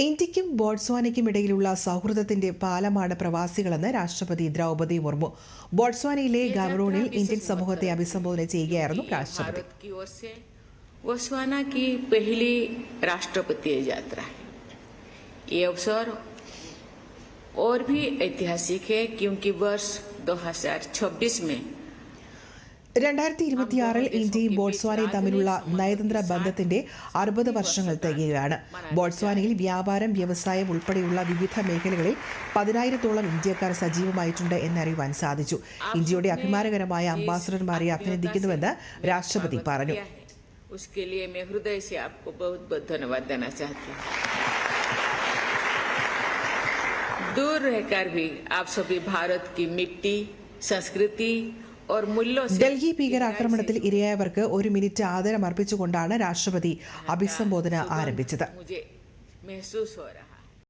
ഇന്ത്യക്കും ബോട്സ്വാനയ്ക്കും ഇടയിലുള്ള സൗഹൃദത്തിന്റെ പാലമാണ് പ്രവാസികളെന്ന് രാഷ്ട്രപതി ദ്രൗപദി മുർമു ബോട്സ്വാനയിലെ ഗവറോണിൽ ഇന്ത്യൻ സമൂഹത്തെ അഭിസംബോധന ചെയ്യുകയായിരുന്നു രാഷ്ട്രപതി भारत की ओर से बोत्सवाना की पहली राष्ट्रपति यात्रा है ये अवसर और भी ऐतिहासिक है क्योंकि वर्ष 2026 में രണ്ടായിരത്തി ഇരുപത്തിയാറിൽ ഇന്ത്യയും ബോട്സ്വാനയും തമ്മിലുള്ള നയതന്ത്ര ബന്ധത്തിന്റെ അറുപത് വർഷങ്ങൾ തികയുകയാണ് ബോട്സ്വാനയിൽ വ്യാപാരം വ്യവസായം ഉൾപ്പെടെയുള്ള വിവിധ മേഖലകളിൽ പതിനായിരത്തോളം ഇന്ത്യക്കാർ സജീവമായിട്ടുണ്ട് എന്നറിയുവാൻ സാധിച്ചു ഇന്ത്യയുടെ അഭിമാനകരമായ അംബാസഡർമാരെ അഭിനന്ദിക്കുന്നുവെന്ന് രാഷ്ട്രപതി പറഞ്ഞു किया है उसके लिए मैं हृदय से आपको बहुत बहुत धन्यवाद देना चाहती हूँ दूर रहकर भी आप सभी भारत की मिट्टी संस्कृति और मूल्यों से ഡൽഹി ഭീകരാക്രമണത്തിൽ ഇരയായവർക്ക് ഒരു മിനിറ്റ് ആദരം അർപ്പിച്ചുകൊണ്ടാണ് രാഷ്ട്രപതി അഭിസംബോധന ആരംഭിച്ചത്.